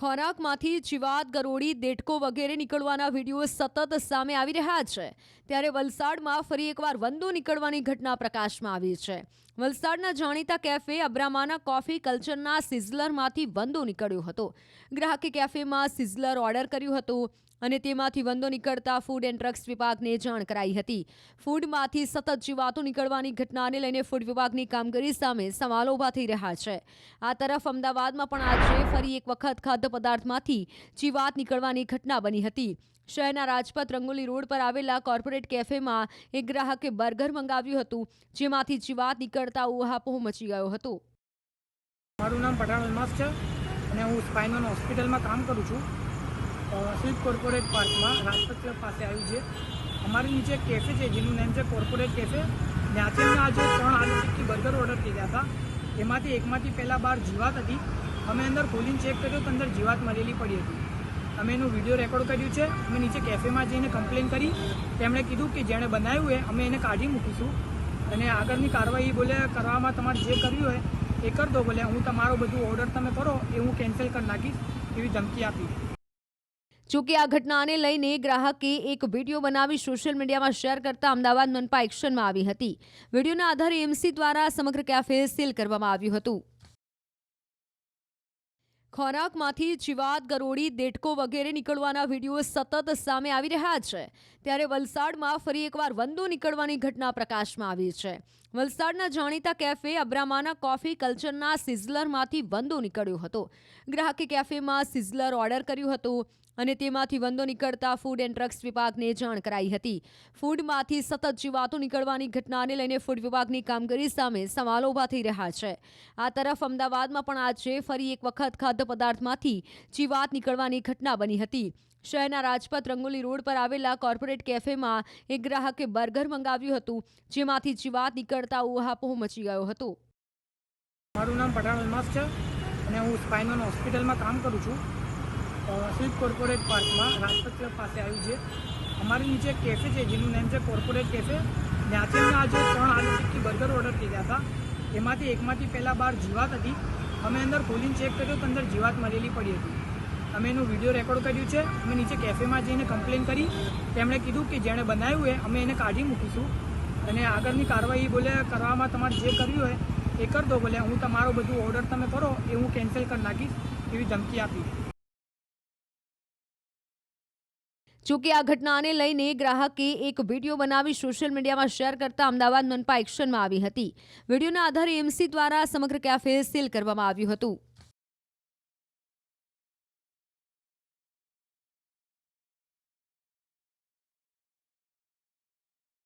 ખોરાકમાંથી જીવાત, ગરોળી દેટકો વગેરે નીકળવાના વીડિયો સતત સામે આવી રહ્યા છે. ત્યારે વલસાડમાં ફરી એકવાર વંદો નીકળવાની ઘટના પ્રકાશમાં આવી છે. વલસાડના જાણીતા કેફે અબ્રામાના કોફી કલ્ચરના સિઝલરમાંથી વંદો નીકળ્યો હતો. ગ્રાહકે કેફેમાં સિઝલર ઓર્ડર કર્યું હતું. અને તેમાંથી વંદો નીકળતા ફૂડ એન્ડ ડ્રગ્સ વિભાગને જાણ કરાઈ હતી. ફૂડમાંથી સતત જીવાતો નીકળવાની ઘટનાને લઈને ફૂડ વિભાગની કામગીરી સામે સવાલો ઊભા થઈ રહ્યા છે. આ તરફ અમદાવાદમાં પણ આજે ફરી એક વખત ખાદ્ય પદાર્થમાંથી જીવાત નીકળવાની ઘટના બની હતી. શહેરના રાજપથ રંગોલી રોડ પર આવેલા કોર્પોરેટ કેફેમાં એક ગ્રાહકે બર્ગર મંગાવ્યું હતું, જેમાંથી જીવાત નીકળતા ઉહાપોહ મચી ગયો હતો. મારું નામ પઠાણ અલમાસ છે અને હું સ્પાઇનલ હોસ્પિટલમાં કામ કરું છું. અ, સ્વીટ કોર્પોરેટ પાર્કમાં રાજપથ પાસે આવ્યું છે. અમારી નીચે કેફે છે જેનું નામ છે કોર્પોરેટ કેફે ત્યાંથી અમે આજે ત્રણ આલુ ટિક્કી બર્ગર ઓર્ડર કર્યા હતા. એમાંથી એકમાંથી પહેલાં બહાર જીવાત હતી. અમે અંદર ખોલીને ચેક કર્યું તો અંદર જીવાત મરેલી પડી હતી. અમે એનું વીડિયો રેકોર્ડ કર્યું છે. અમે નીચે કેફેમાં જઈને કમ્પ્લેન કરી. તેમણે કીધું કે જેણે બનાવ્યું હોય અમે એને કાઢી મૂકીશું. અને આગળની કાર્યવાહી બોલે કરવામાં તમારે જે કર્યું હોય એ કરી દો. બોલે હું તમારો બધું ઓર્ડર તમે કરો એ હું કેન્સલ કરી નાખીશ એવી ધમકી આપી. જોકે આ ઘટનાને લઈને ગ્રાહકે એક વીડિયો બનાવી સોશિયલ મીડિયામાં શેર કરતા અમદાવાદ મનપા એક્શનમાં આવી હતી. વિડીયોના આધારે એમસી દ્વારા સમગ્ર કેફે સીલ કરવામાં આવ્યું હતું. ખોરાકમાંથી જીવાત, ગરોળી, દેટકો વગેરે નીકળવાના વીડિયો સતત સામે આવી રહ્યા છે. ત્યારે વલસાડમાં ફરી એકવાર વંદો નીકળવાની ઘટના પ્રકાશમાં આવી છે. વલસાડના જાણીતા કેફે અબ્રામાના કોફી કલ્ચરના સિઝલરમાંથી વંદો નીકળ્યો હતો. ગ્રાહકે કેફેમાં સિઝલર ઓર્ડર કર્યું હતું. અને તેમાંથી વંદો નીકળતા ફૂડ એન્ડ ડ્રગ્સ વિભાગને જાણ કરાઈ હતી. ફૂડમાંથી સતત જીવાતો નીકળવાની ઘટનાને લઈને ફૂડ વિભાગની કામગીરી સામે સવાલો ઊભા થઈ રહ્યા છે. આ તરફ અમદાવાદમાં પણ આજે ફરી એક વખત ખાદ્ય પદાર્થમાંથી જીવાત નીકળવાની ઘટના બની હતી. શહેરના રાજપથ રંગોલી રોડ પર આવેલા કોર્પોરેટ કેફેમાં એક ગ્રાહકે બર્ગર મંગાવ્યું હતું, જેમાંથી જીવાત નીકળતા ઉહાપોહ મચી ગયો હતો. મારું નામ પઠાણ અલમાસ છે અને હું સ્પાઇનલ હોસ્પિટલમાં કામ કરું છું. સ્વીટ કોર્પોરેટ પાર્કમાં રાજપથ ક્લબ પાસે આવ્યું છે. અમારી નીચે કેફે છે, જેનું નામ છે કોર્પોરેટ કેફે ત્યાંથી અમે આજે ત્રણ આલુ ટિક્કી બર્ગર ઓર્ડર કર્યા હતા. એમાંથી એકમાંથી પહેલાં બહાર જીવાત હતી. અમે અંદર ખોલીને ચેક કર્યું તો અંદર જીવાત મરેલી પડી હતી. અમે એનું વીડિયો રેકોર્ડ કર્યું છે. અમે નીચે કેફેમાં જઈને કમ્પ્લેન કરી. તેમણે કીધું કે જેણે બનાવ્યું હોય અમે એને કાઢી મૂકીશું. અને આગળની કાર્યવાહી બોલે કરવામાં તમારે જે કર્યું હોય એ કરી દો બોલે હું તમારો બધું ઓર્ડર તમે કરો, એ હું કેન્સલ કરી નાખીશ, એવી ધમકી આપી. જોકે આ ઘટનાને લઈને ગ્રાહકે એક વીડિયો બનાવી સોશિયલ મીડિયામાં શેર કરતા અમદાવાદ મનપા એક્શનમાં આવી હતી. વિડીયોના આધારે એમસી દ્વારા સમગ્ર કેફે સીલ કરવામાં આવ્યું હતું.